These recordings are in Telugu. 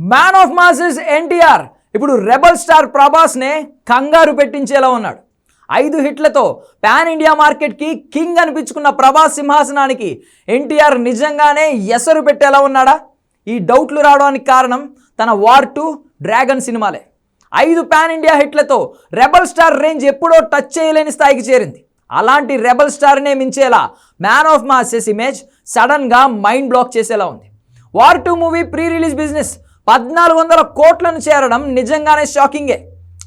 మ్యాన్ ఆఫ్ మాసెస్ ఎన్టీఆర్ ఇప్పుడు రెబల్ స్టార్ ప్రభాస్నే కంగారు పెట్టించేలా ఉన్నాడు. ఐదు హిట్లతో పాన్ ఇండియా మార్కెట్కి కింగ్ అనిపించుకున్న ప్రభాస్ సింహాసనానికి ఎన్టీఆర్ నిజంగానే ఎసరు పెట్టేలా ఉన్నాడా? ఈ డౌట్లు రావడానికి కారణం తన వార్ టు డ్రాగన్ సినిమాలే. ఐదు పాన్ ఇండియా హిట్లతో రెబల్ స్టార్ రేంజ్ ఎప్పుడో టచ్ చేయలేని స్థాయికి చేరింది. అలాంటి రెబల్ స్టార్నే మించేలా మ్యాన్ ఆఫ్ మాసెస్ ఇమేజ్ సడన్గా మైండ్ బ్లాక్ చేసేలా ఉంది. War two movie pre release business పద్నాలుగు వందల కోట్లను చేరడం నిజంగానే షాకింగే.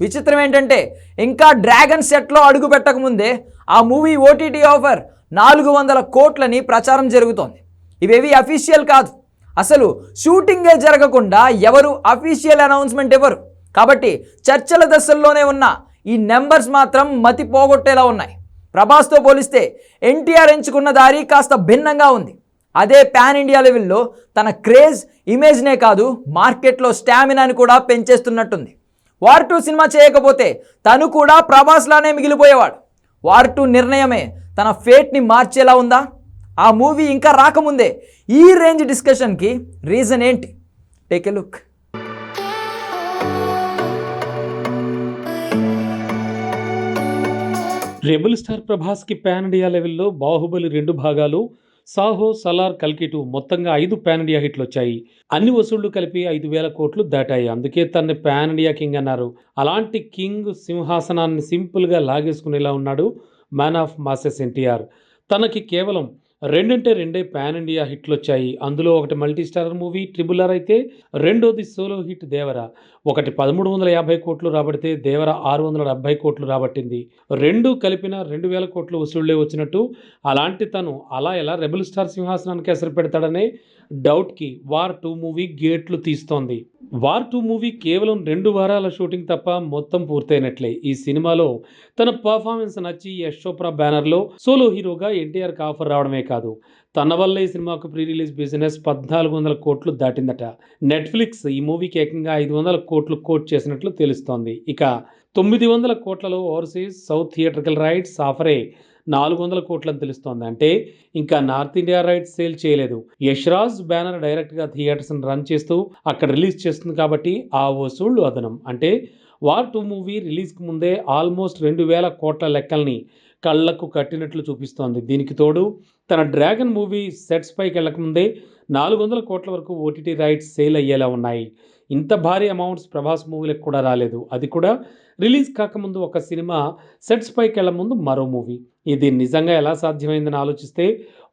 విచిత్రం ఏంటంటే ఇంకా డ్రాగన్ సెట్లో అడుగు పెట్టకముందే ఆ మూవీ ఓటీటీ ఆఫర్ నాలుగు వందల కోట్లని ప్రచారం జరుగుతోంది. ఇవేవి అఫీషియల్ కాదు. అసలు షూటింగే జరగకుండా ఎవరు అఫీషియల్ అనౌన్స్మెంట్ ఇవ్వరు. కాబట్టి చర్చల దశల్లోనే ఉన్న ఈ నెంబర్స్ మాత్రం మతి పోగొట్టేలా ఉన్నాయి. ప్రభాస్తో పోలిస్తే ఎన్టీఆర్ ఎంచుకున్న దారి కాస్త భిన్నంగా ఉంది. అదే పాన్ ఇండియా లెవెల్లో తన క్రేజ్ ఇమేజ్నే కాదు మార్కెట్లో స్టామినాని కూడా పెంచేస్తున్నట్టుంది. వార్ టూ సినిమా చేయకపోతే తను కూడా ప్రభాస్లానే మిగిలిపోయేవాడు. వార్ టూ నిర్ణయమే తన ఫేట్ని మార్చేలా ఉందా? ఆ మూవీ ఇంకా రాకముందే ఈ రేంజ్ డిస్కషన్కి రీజన్ ఏంటి? Take a look rebel star ప్రభాస్కి pan India లెవెల్లో బాహుబలి రెండు భాగాలు సాహో సలార్ కల్కి టూ మొత్తంగా ఐదు పాన్ ఇండియా హిట్లు వచ్చాయి అన్ని వసూళ్ళు కలిపి ఐదు వేల కోట్లు దాటాయి. అందుకే తన్ని పాన్ ఇండియా కింగ్ అన్నారు. అలాంటి కింగ్ సింహాసనాన్ని సింపుల్గా లాగేసుకునేలా ఉన్నాడు మ్యాన్ ఆఫ్ మాసెస్ ఎన్టీఆర్. తనకి కేవలం రెండంటే రెండే పాన్ ఇండియా హిట్లు వచ్చాయి అందులో ఒకటి మల్టీ స్టారర్ మూవీ ట్రిబులర్ అయితే రెండోది సోలో హిట్ దేవర. ఒకటి పదమూడు వందల యాభై కోట్లు రాబడితే దేవర ఆరు వందల డెబ్బై కోట్లు రాబట్టింది. రెండు కలిపిన రెండు వేల కోట్లు వసూళ్ళే వచ్చినట్టు అలాంటి తను అలా ఎలా రెబల్ స్టార్ సింహాసనానికి ఎసరు పెడతాడనే డౌట్కి వార్ టూ మూవీ గేట్లు తీస్తోంది. వార్ టూ మూవీ కేవలం రెండు వారాల షూటింగ్ తప్ప మొత్తం పూర్తయినట్లే. ఈ సినిమాలో తన పర్ఫార్మెన్స్ నచ్చి యశ్ చోప్రా బ్యానర్లో సోలో హీరోగా ఎన్టీఆర్కి ఆఫర్ రావడమే కాదు. తన వల్ల ఈ సినిమాకు ప్రీ రిలీజ్ బిజినెస్ పద్నాలుగు వందల కోట్లు దాటిందట. నెట్ఫ్లిక్స్ ఈ మూవీకి ఏకంగా ఐదు వందల కోట్లు కోట్ చేసినట్లు తెలుస్తోంది. ఇక తొమ్మిది వందల కోట్లలో ఓవర్సీస్ సౌత్ థియేట్రికల్ రైట్స్ ఆఫరే నాలుగు వందల కోట్లని తెలుస్తోంది. అంటే ఇంకా నార్త్ ఇండియా రైట్స్ సేల్ చేయలేదు. యశ్రాజ్ బ్యానర్ డైరెక్ట్గా థియేటర్స్ని రన్ చేస్తూ అక్కడ రిలీజ్ చేస్తుంది కాబట్టి ఆ వసూళ్ళు అదనం. అంటే వార్ టూ మూవీ రిలీజ్కి ముందే ఆల్మోస్ట్ రెండు వేల కోట్ల లెక్కల్ని కళ్ళకు కట్టినట్లు చూపిస్తోంది. దీనికి తోడు తన డ్రాగన్ మూవీ సెట్స్ పైకి వెళ్ళకముందే నాలుగు వందల కోట్ల వరకు ఓటీటీ రైట్స్ సేల్ అయ్యేలా ఉన్నాయి. ఇంత భారీ అమౌంట్స్ ప్రభాస్ మూవీలకు కూడా రాలేదు. అది కూడా రిలీజ్ కాకముందు ఒక సినిమా సెట్స్ పైకి వెళ్ళముందు మరో మూవీ. ఇది నిజంగా ఎలా సాధ్యమైందని ఆలోచిస్తే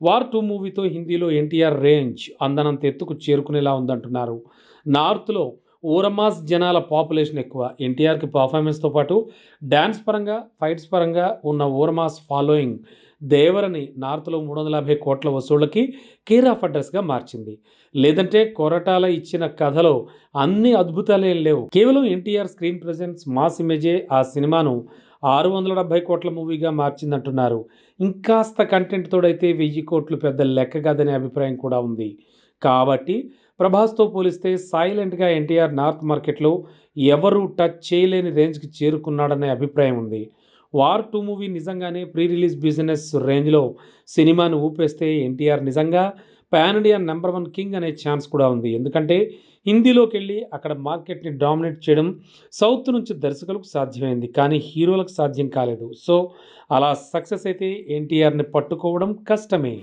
వార్ టూ మూవీతో హిందీలో ఎన్టీఆర్ రేంజ్ అందనంత ఎత్తుకు చేరుకునేలా ఉందంటున్నారు. నార్త్లో ఊరమాస్ జనాల పాపులేషన్ ఎక్కువ. ఎన్టీఆర్కి పర్ఫార్మెన్స్తో పాటు డ్యాన్స్ పరంగా ఫైట్స్ పరంగా ఉన్న ఊరమాస్ ఫాలోయింగ్ దేవరని నార్త్లో మూడు వందల యాభై కోట్ల వసూళ్ళకి కేర్ ఆఫ్ అడ్రస్గా మార్చింది. లేదంటే కొరటాల ఇచ్చిన కథలో అన్ని అద్భుతాలే లేవు. కేవలం ఎన్టీఆర్ స్క్రీన్ ప్రజెన్స్ మాస్ ఇమేజే ఆ సినిమాను ఆరు వందల డెబ్బై కోట్ల మూవీగా మార్చిందంటున్నారు. ఇంకాస్త కంటెంట్ తోడైతే వెయ్యి కోట్లు పెద్ద లెక్క కాదనే అభిప్రాయం కూడా ఉంది. కాబట్టి ప్రభాస్తో పోలిస్తే సైలెంట్గా ఎన్టీఆర్ నార్త్ మార్కెట్లో ఎవరు టచ్ చేయలేని రేంజ్కి చేరుకున్నాడనే అభిప్రాయం ఉంది. వార్ టూ మూవీ నిజంగానే ప్రీ రిలీజ్ బిజినెస్ రేంజ్లో సినిమాను ఊపేస్తే ఎన్టీఆర్ నిజంగా pan India number one king అనే ఛాన్స్ కూడా ఉంది. ఎందుకంటే హిందీలోకి వెళ్ళి అక్కడ మార్కెట్ని డామినేట్ చేయడం సౌత్ నుంచి దర్శకులకు సాధ్యమైంది. కానీ హీరోలకు సాధ్యం కాలేదు. సో అలా సక్సెస్ అయితే ఎన్టీఆర్ని పట్టుకోవడం కష్టమే.